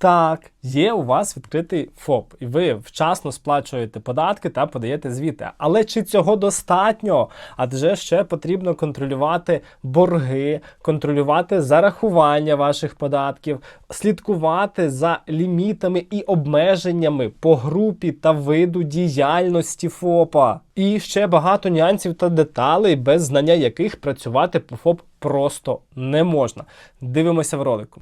Так, є у вас відкритий ФОП, і ви вчасно сплачуєте податки та подаєте звіти. Але чи цього достатньо? Адже ще потрібно контролювати борги, контролювати зарахування ваших податків, слідкувати за лімітами і обмеженнями по групі та виду діяльності ФОПа. І ще багато нюансів та деталей, без знання яких працювати по ФОП просто не можна. Дивимося в ролику.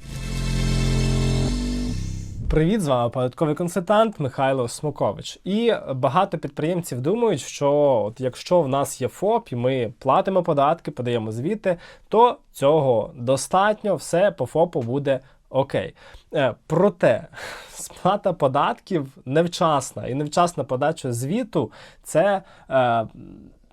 Привіт, з вами податковий консультант Михайло Смокович. І багато підприємців думають, що от якщо в нас є ФОП і ми платимо податки, подаємо звіти, то цього достатньо, все по ФОПу буде окей. Е, Проте сплата податків невчасна і невчасна подача звіту це. Е,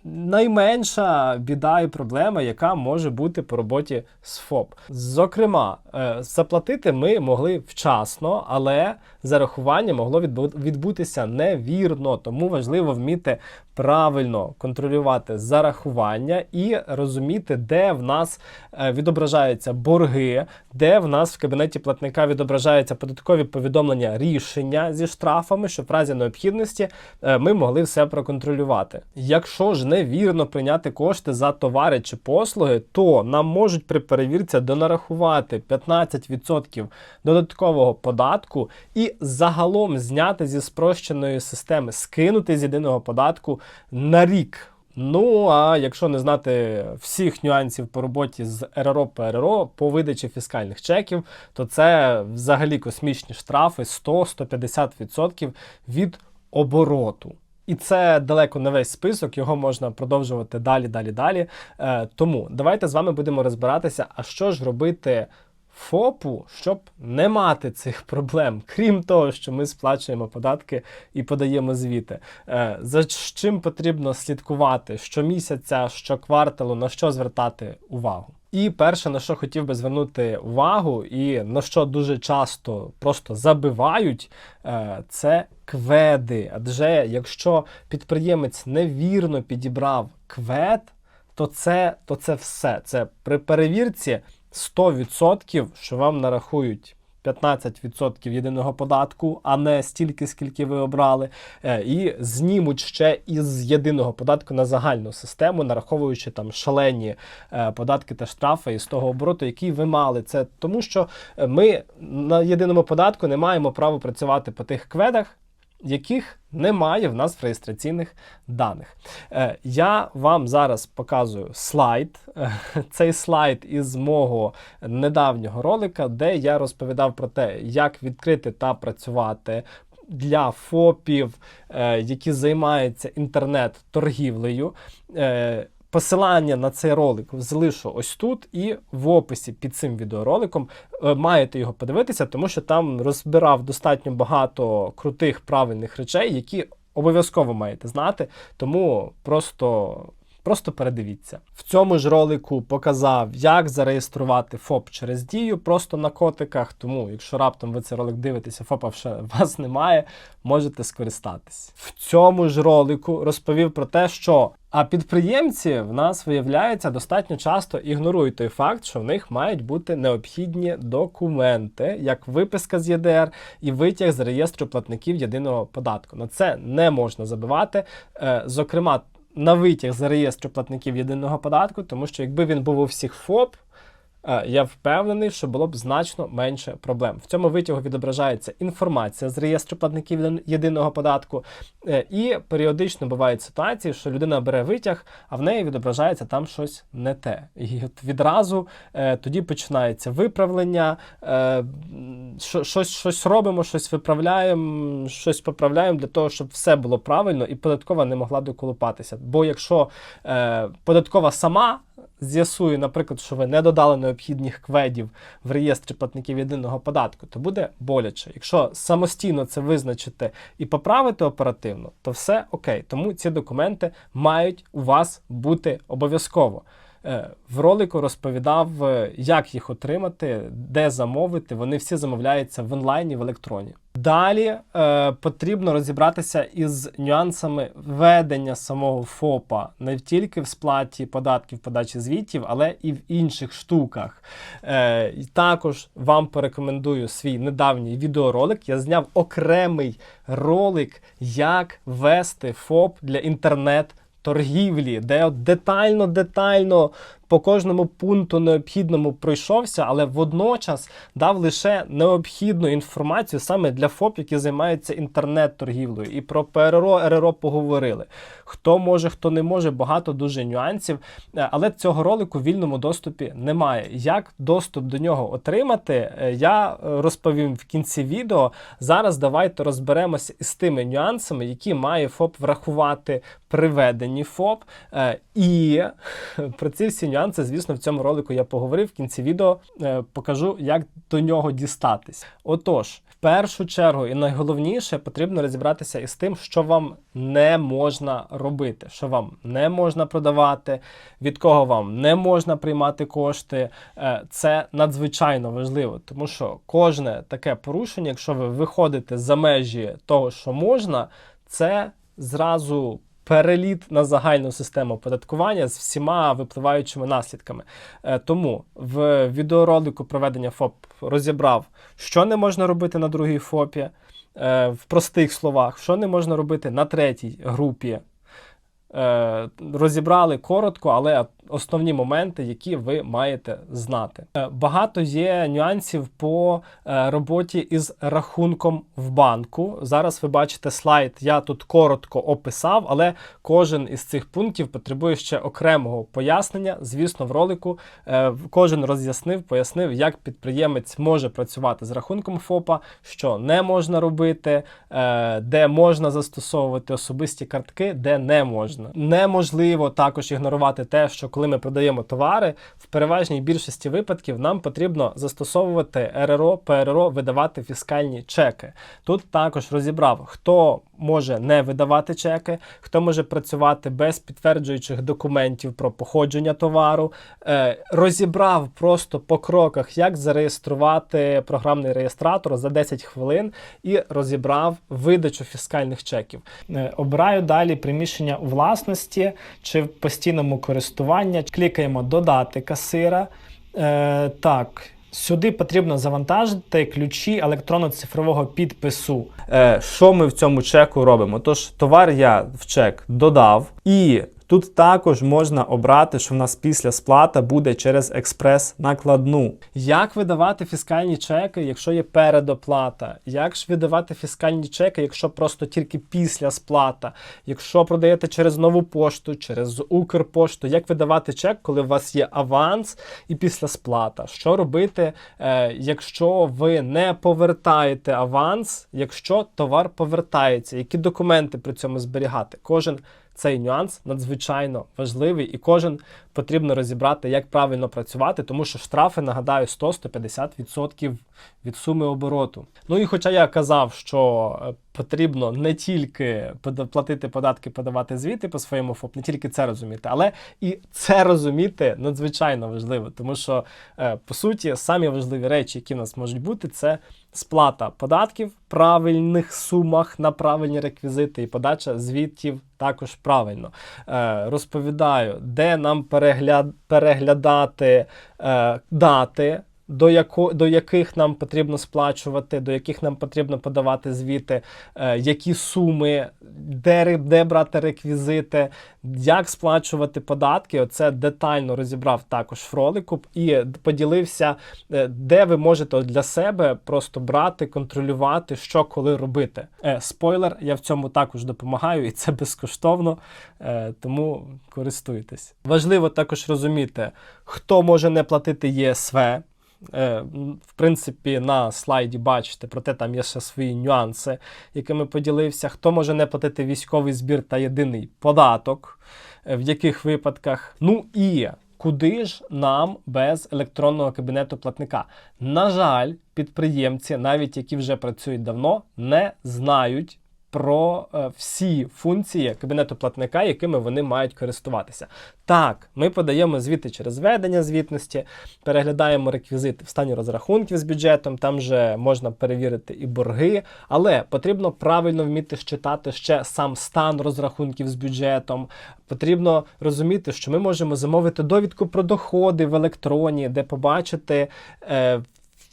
найменша біда і проблема, яка може бути по роботі з ФОП. Зокрема, е, заплатити ми могли вчасно, але зарахування могло відбутися невірно, тому важливо вміти правильно контролювати зарахування і розуміти, де в нас е, відображаються борги, де в нас в кабінеті платника відображаються податкові повідомлення рішення зі штрафами, щоб в разі необхідності е, ми могли все проконтролювати. Якщо ж невірно прийняти кошти за товари чи послуги, то нам можуть при перевірці донарахувати 15% додаткового податку і загалом зняти зі спрощеної системи, скинути з єдиного податку на рік. Ну а якщо не знати всіх нюансів по роботі з РРО ПРРО по видачі фіскальних чеків, то це взагалі космічні штрафи 100-150% від обороту. І це далеко не весь список, його можна продовжувати далі, далі, далі. Е, тому давайте з вами будемо розбиратися, а що ж робити ФОПу, щоб не мати цих проблем, крім того, що ми сплачуємо податки і подаємо звіти. Е, за чим потрібно слідкувати щомісяця, щокварталу, на що звертати увагу. І перше, на що хотів би звернути увагу, і на що дуже часто просто забивають, е, це кведи. Адже якщо підприємець невірно підібрав квед, то це, то це все. Це при перевірці 100%, що вам нарахують 15% єдиного податку, а не стільки, скільки ви обрали, е, і знімуть ще із єдиного податку на загальну систему, нараховуючи там шалені е, податки та штрафи із того обороту, який ви мали. Це тому, що ми на єдиному податку не маємо права працювати по тих кведах. Яких немає в нас в реєстраційних даних. Е, я вам зараз показую слайд. Е, цей слайд із мого недавнього ролика, де я розповідав про те, як відкрити та працювати для ФОПів, е, які займаються інтернет-торгівлею. Посилання на цей ролик залишу ось тут і в описі під цим відеороликом Е, маєте його подивитися, тому що там розбирав достатньо багато крутих правильних речей, які обов'язково маєте знати. Тому просто. Просто передивіться. В цьому ж ролику показав, як зареєструвати ФОП через дію просто на котиках. Тому, якщо раптом ви цей ролик дивитеся, ФОПа ще вас немає, можете скористатись. В цьому ж ролику розповів про те, що а підприємці в нас виявляється достатньо часто ігнорують той факт, що в них мають бути необхідні документи, як виписка з ЄДР і витяг з реєстру платників єдиного податку. На це не можна забивати. Е, Зокрема, на витяг з реєстру платників єдиного податку, тому що якби він був у всіх ФОП. Е, Я впевнений, що було б значно менше проблем. В цьому витягу відображається інформація з реєстру платників єдиного податку, Е, і періодично бувають ситуації, що людина бере витяг, а в неї відображається там щось не те. І от відразу е, тоді починається виправлення, щось, щось робимо, щось виправляємо, щось поправляємо для того, щоб все було правильно і податкова не могла доколупатися. Бо якщо податкова сама з'ясує, наприклад, що ви не додали необхідних кведів в реєстрі платників єдиного податку, то буде боляче. Якщо самостійно це визначити і поправити оперативно, то все окей. Тому ці документи мають у вас бути обов'язково. Е, В ролику розповідав, е, як їх отримати, де замовити. Вони всі замовляються в онлайні в електроні. Далі е, потрібно розібратися із нюансами ведення самого ФОПа не тільки в сплаті податків, подачі звітів, але і в інших штуках. Е, також вам порекомендую свій недавній відеоролик. Я зняв окремий ролик, як вести ФОП для інтернет. Торгівлі, де от детально, детально по кожному пункту необхідному пройшовся, але водночас дав лише необхідну інформацію саме для ФОП, які займаються інтернет-торгівлею. І про ПРО, РРО поговорили. Хто може, хто не може, багато дуже нюансів. Е, Але цього ролику в вільному доступі немає. Як доступ до нього отримати, е, я е, розповім в кінці відео. Зараз давайте розберемося із тими нюансами, які має ФОП врахувати при веденні ФОП. І про ці всі нюанси, звісно, в цьому ролику я поговорив. В кінці відео е, покажу, як до нього дістатись. Отож, в першу чергу, і найголовніше, потрібно розібратися із тим, що вам не можна робити, що вам не можна продавати, від кого вам не можна приймати кошти. Е, Це надзвичайно важливо, тому що кожне таке порушення, якщо ви виходите за межі того, що можна, це зразу переліт на загальну систему оподаткування з всіма випливаючими наслідками. Е, Тому в відеоролику проведення ФОП розібрав, що не можна робити на другій ФОПі, е, в простих словах, що не можна робити на третій групі. Е, Розібрали коротко, але основні моменти, які ви маєте знати. Е, Багато є нюансів по е, роботі із рахунком в банку. Зараз ви бачите слайд, я тут коротко описав, але кожен із цих пунктів потребує ще окремого пояснення. Звісно, в ролику е, кожен роз'яснив, пояснив, як підприємець може працювати з рахунком ФОПа, що не можна робити, де можна застосовувати особисті картки, де не можна. Неможливо також ігнорувати те, що коли ми продаємо товари, в переважній більшості випадків нам потрібно застосовувати РРО, ПРРО, видавати фіскальні чеки. Тут також розібрав, хто може не видавати чеки, хто може працювати без підтверджуючих документів про походження товару. Е, розібрав просто по кроках, як зареєструвати програмний реєстратор за 10 хвилин і розібрав видачу фіскальних чеків. Е, обираю далі приміщення у власності чи в постійному користуванні. Клікаємо Додати касира. Е, так. Сюди потрібно завантажити ключі електронно-цифрового підпису. Е, що ми в цьому чеку робимо? Тож товар я в чек додав, і тут також можна обрати, що в нас після сплата буде через експрес-накладну. Як видавати фіскальні чеки, якщо є передоплата? Як ж видавати фіскальні чеки, якщо просто тільки після сплата? Якщо продаєте через нову пошту, через Укрпошту, як видавати чек, коли у вас є аванс і після сплата? Що робити, е, якщо ви не повертаєте аванс, якщо товар повертається? Які документи при цьому зберігати? Кожен цей нюанс надзвичайно важливий, і кожен потрібно розібрати, як правильно працювати, тому що штрафи, нагадаю, 100-150% від суми обороту. Ну і хоча я казав, що е, потрібно не тільки платити податки, подавати звіти по своєму ФОП, не тільки це розуміти, але і це розуміти надзвичайно важливо, тому що е, по суті самі важливі речі, які в нас можуть бути, це сплата податків в правильних сумах на правильні реквізити і подача звітів також правильно. Е, розповідаю, де нам перегляд, переглядати е, дати. До, яко, до яких нам потрібно сплачувати, до яких нам потрібно подавати звіти, е, які суми, де, де брати реквізити, як сплачувати податки. Оце детально розібрав також в ролику і поділився, е, де ви можете для себе просто брати, контролювати, що коли робити. Е, спойлер, я в цьому також допомагаю, і це безкоштовно, е, тому користуйтесь. Важливо також розуміти, хто може не платити ЄСВ. Е, В принципі, на слайді бачите, проте там є ще свої нюанси, якими поділився. Хто може не платити військовий збір та єдиний податок, е, в яких випадках. Ну і куди ж нам без електронного кабінету платника? На жаль, підприємці, навіть які вже працюють давно, не знають. Про е, всі функції кабінету платника, якими вони мають користуватися. Так, ми подаємо звіти через ведення звітності, переглядаємо реквізити в стані розрахунків з бюджетом, там же можна перевірити і борги, але потрібно правильно вміти щитати ще сам стан розрахунків з бюджетом. Потрібно розуміти, що ми можемо замовити довідку про доходи в електроні, де побачити. Е,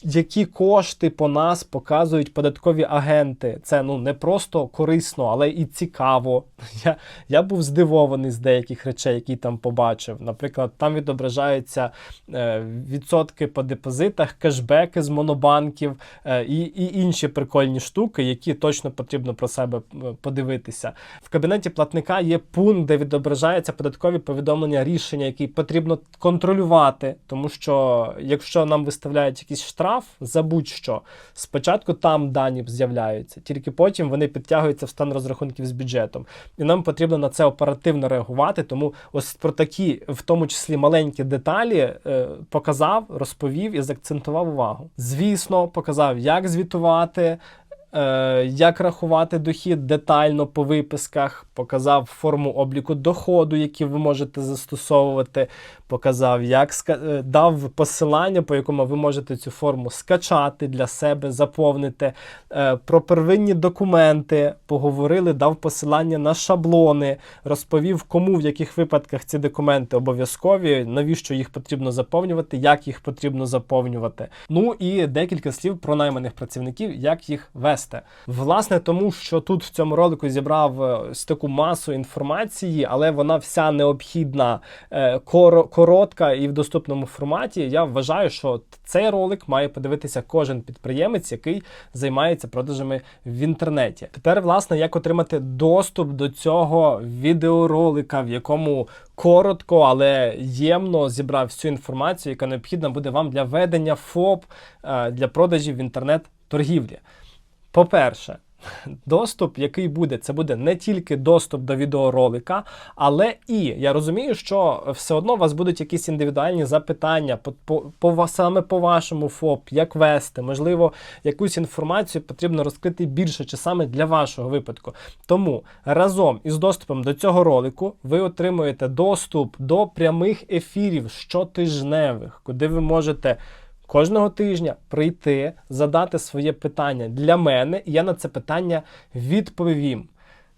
які кошти по нас показують податкові агенти. Це ну не просто корисно, але і цікаво. Я я був здивований з деяких речей, які там побачив. Наприклад, там відображаються е, відсотки по депозитах, кешбеки з монобанків е, і, і інші прикольні штуки, які точно потрібно про себе е, подивитися. В кабінеті платника є пункт, де відображаються податкові повідомлення рішення, які потрібно контролювати, тому що якщо нам виставляють якісь штрафи, штраф за будь-що. Спочатку там дані з'являються, тільки потім вони підтягуються в стан розрахунків з бюджетом. І нам потрібно на це оперативно реагувати. Тому ось про такі, в тому числі маленькі деталі, е, показав, розповів і заакцентував увагу. Звісно, показав, як звітувати. Е, як рахувати дохід детально по виписках, показав форму обліку доходу, які ви можете застосовувати, показав, як е, дав посилання, по якому ви можете цю форму скачати для себе, заповнити. Е, про первинні документи поговорили, дав посилання на шаблони, розповів, кому в яких випадках ці документи обов'язкові, навіщо їх потрібно заповнювати, як їх потрібно заповнювати. Ну і декілька слів про найманих працівників, як їх вести. Власне, тому що тут в цьому ролику зібрав е, таку масу інформації, але вона вся необхідна, коротка і в доступному форматі. Я вважаю, що цей ролик має подивитися кожен підприємець, який займається продажами в інтернеті. Тепер, власне, як отримати доступ до цього відеоролика, в якому коротко, але ємно зібрав всю інформацію, яка необхідна буде вам для ведення ФОП е, для продажів в інтернет-торгівлі. По-перше, Доступ, який буде, це буде не тільки доступ до відеоролика, але і я розумію, що все одно у вас будуть якісь індивідуальні запитання по, по, по саме по вашому ФОП, як вести, можливо, якусь інформацію потрібно розкрити більше, чи саме для вашого випадку. Тому разом із доступом до цього ролику ви отримуєте доступ до прямих ефірів щотижневих, куди ви можете кожного тижня прийти, задати своє питання для мене, і я на це питання відповім.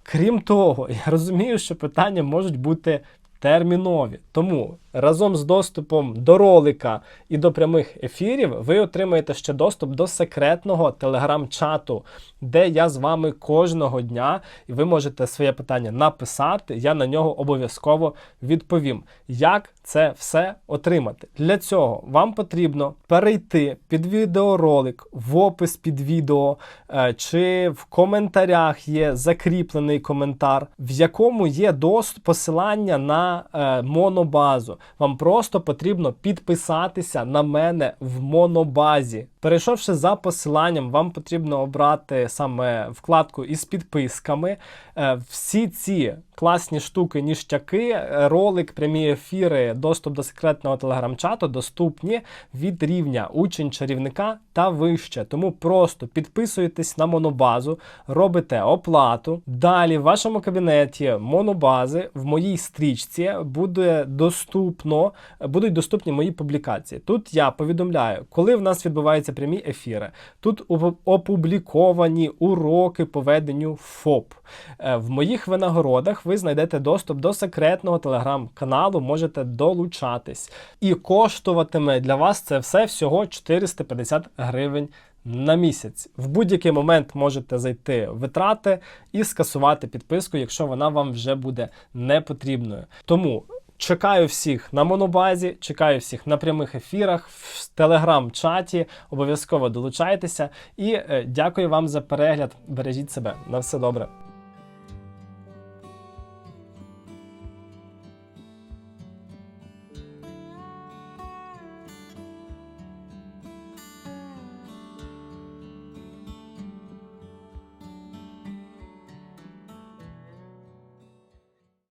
Крім того, я розумію, що питання можуть бути термінові. Тому разом з доступом до ролика і до прямих ефірів ви отримаєте ще доступ до секретного телеграм-чату, де я з вами кожного дня, і ви можете своє питання написати. Я на нього обов'язково відповім. Як це все отримати? Для цього вам потрібно перейти під відеоролик в опис під відео, е, чи в коментарях є закріплений коментар, в якому є доступ посилання на е, монобазу. Вам просто потрібно підписатися на мене в монобазі. Перейшовши за посиланням, вам потрібно обрати саме вкладку із підписками. Е, всі ці класні штуки, ніштяки, е, ролик, прямі ефіри, доступ до секретного телеграм-чату доступні від рівня учень чарівника та вище. Тому просто підписуєтесь на монобазу, робите оплату. Далі в вашому кабінеті монобази в моїй стрічці буде доступно, будуть доступні мої публікації. Тут я повідомляю, коли в нас відбуваються прямі ефіри. Тут опубліковані уроки по веденню ФОП. Е, в моїх винагородах ви знайдете доступ до секретного телеграм-каналу, можете долучатись. І коштуватиме для вас це все всього 450 гривень. На місяць в будь-який момент можете зайти в витрати і скасувати підписку, якщо вона вам вже буде не потрібною. Тому Чекаю всіх на монобазі, чекаю всіх на прямих ефірах, в телеграм-чаті. Обов'язково долучайтеся і е, дякую вам за перегляд. Бережіть себе на все добре.